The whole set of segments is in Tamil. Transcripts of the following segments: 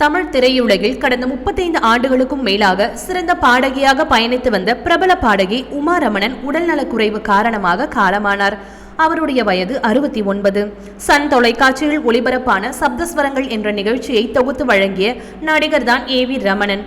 தமிழ் திரையுலகில் கடந்த முப்பத்தைந்து ஆண்டுகளுக்கும் மேலாக சிறந்த பாடகியாக பயணித்து வந்த பிரபல பாடகி உமா ரமணன் உடல்நலக்குறைவு காரணமாக காலமானார். அவருடைய வயது அறுபத்தி ஒன்பது. சன் தொலைக்காட்சியில் ஒளிபரப்பான சப்தஸ்வரங்கள் என்ற நிகழ்ச்சியை தொகுத்து வழங்கிய நடிகர் தான் ஏ வி ரமணன்.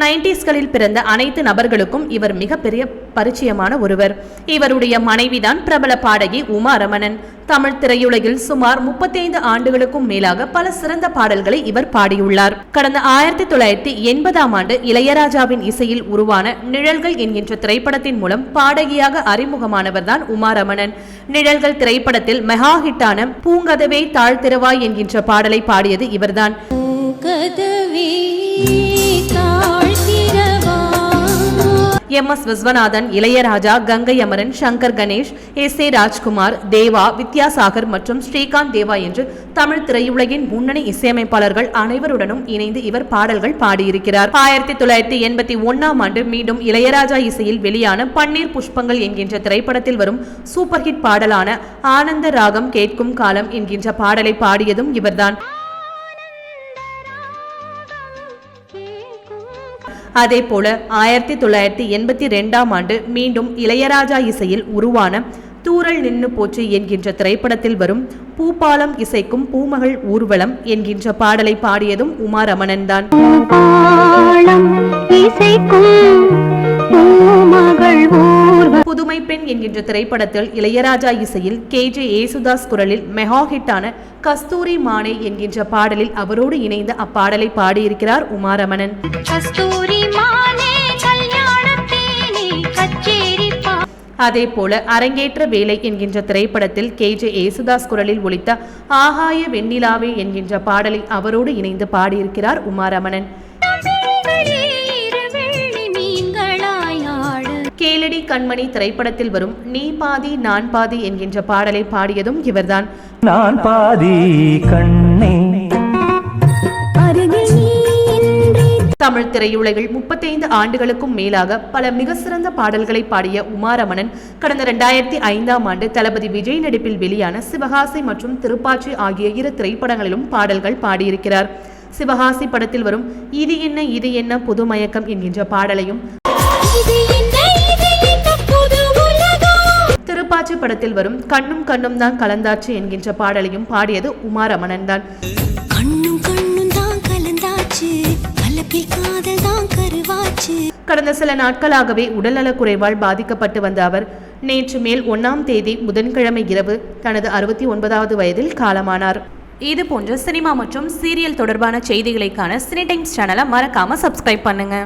நைன்டிஸ்களில் பிறந்த அனைத்து நபர்களுக்கும் இவர் மிகப்பெரிய பரிச்சயமான ஒருவர். இவருடைய மனைவிதான் பிரபல பாடகி உமா ரமணன் தமிழ் திரையுலகில் சுமார் முப்பத்தைந்து ஆண்டுகளுக்கும் மேலாக பல சிறந்த பாடல்களை இவர் பாடியுள்ளார். கடந்த ஆயிரத்தி தொள்ளாயிரத்தி எண்பதாம் ஆண்டு இளையராஜாவின் இசையில் உருவான நிழல்கள் என்கின்ற திரைப்படத்தின் மூலம் பாடகியாக அறிமுகமானவர் தான் உமா ரமணன் நிழல்கள் திரைப்படத்தில் மெகா ஹிட்டான பூங்கதவே தாழ்த்திரவாய் என்கின்ற பாடலை பாடியது இவர்தான். கதவே M S Viswanathan Ilaiyaraaja Gangai Amaran Shankar Ganesh S A Rajkumar Deva Vidyasagar மற்றும் ஸ்ரீகாந்த் தேவா என்று தமிழ் திரையுலகின் முன்னணி இசையமைப்பாளர்கள் அனைவருடனும் இணைந்து இவர் பாடல்கள் பாடியிருக்கிறார். ஆயிரத்தி தொள்ளாயிரத்தி எண்பத்தி ஒன்னாம் ஆண்டு மீண்டும் இளையராஜா இசையில் வெளியான பன்னீர் புஷ்பங்கள் என்கின்ற திரைப்படத்தில் வரும் சூப்பர் ஹிட் பாடலான ஆனந்த ராகம் கேட்கும் காலம் என்கின்ற பாடலை பாடியதும் இவர்தான். அதே போல ஆயிரத்தி தொள்ளாயிரத்தி எண்பத்தி ரெண்டாம் ஆண்டு மீண்டும் இளையராஜா இசையில் உருவான தூரல் நின்னு போச்சு என்கின்ற திரைப்படத்தில் வரும் பூபாலம் இசைக்கும் பூமகள் ஊர்வலம் என்கின்ற பாடலை பாடியதும் உமா ரமணன் தான். பெண் என்கின்ற திரைப்படத்தில் இளையராஜா இசையில் கே ஜே ஏசுதாஸ் குரலில் மெகா ஹிட்டான கஸ்தூரி மானே என்கின்ற பாடலில் அவரோடு இணைந்து அப்பாடலை பாடியிருக்கிறார் உமா ரமணன் கஸ்தூரி மானே கல்யாணத்தேனே கச்சேரி பா அதே போல அரங்கேற்ற வேலை என்கின்ற திரைப்படத்தில் கே ஜே ஏசுதாஸ் குரலில் ஒலித்த ஆகாய வெண்ணிலாவே என்கின்ற பாடலை அவரோடு இணைந்து பாடியிருக்கிறார் உமா கேளடி கண்மணி திரைப்படத்தில் வரும் நீ பாதி நான் பாதி என்கின்ற பாடலை பாடியதும் இவர்தான். நான் பாதி கண்ணே. அருகில் நீ இன்றி. தமிழ் திரையுலகில் முப்பத்தைந்து ஆண்டுகளுக்கும் மேலாக பல மிக சிறந்த பாடல்களை பாடிய உமாரமணன் கடந்த இரண்டாயிரத்தி ஐந்தாம் ஆண்டு தளபதி விஜய் நடிப்பில் வெளியான சிவகாசி மற்றும் திருப்பாச்சி ஆகிய இரு திரைப்படங்களிலும் பாடல்கள் பாடியிருக்கிறார். சிவகாசி படத்தில் வரும் இது என்ன இது என்ன புது மயக்கம் என்கின்ற பாடலையும் திருப்பாச்சி படத்தில் வரும் கண்ணும் கண்ணும் தான் கலந்தாச்சு என்கின்ற பாடலையும் பாடியது உமாரமணன் தான். கண்ணும் கண்ணும் தான் கலந்தாச்சு கலப்பில் காதல் தான் கருவாச்சு. கடந்த சில நாட்களாகவே உடல்நலக் குறைவால் பாதிக்கப்பட்டு வந்த அவர் நேற்று மேல் ஒன்னாம் தேதி புதன்கிழமை இரவு தனது அறுபத்தி ஒன்பதாவது வயதில் காலமானார். இது போன்ற சினிமா மற்றும் சீரியல் தொடர்பான செய்திகளைக்கான சினி டைம்ஸ் சேனலை மறக்காம சப்ஸ்கிரைப் பண்ணுங்க.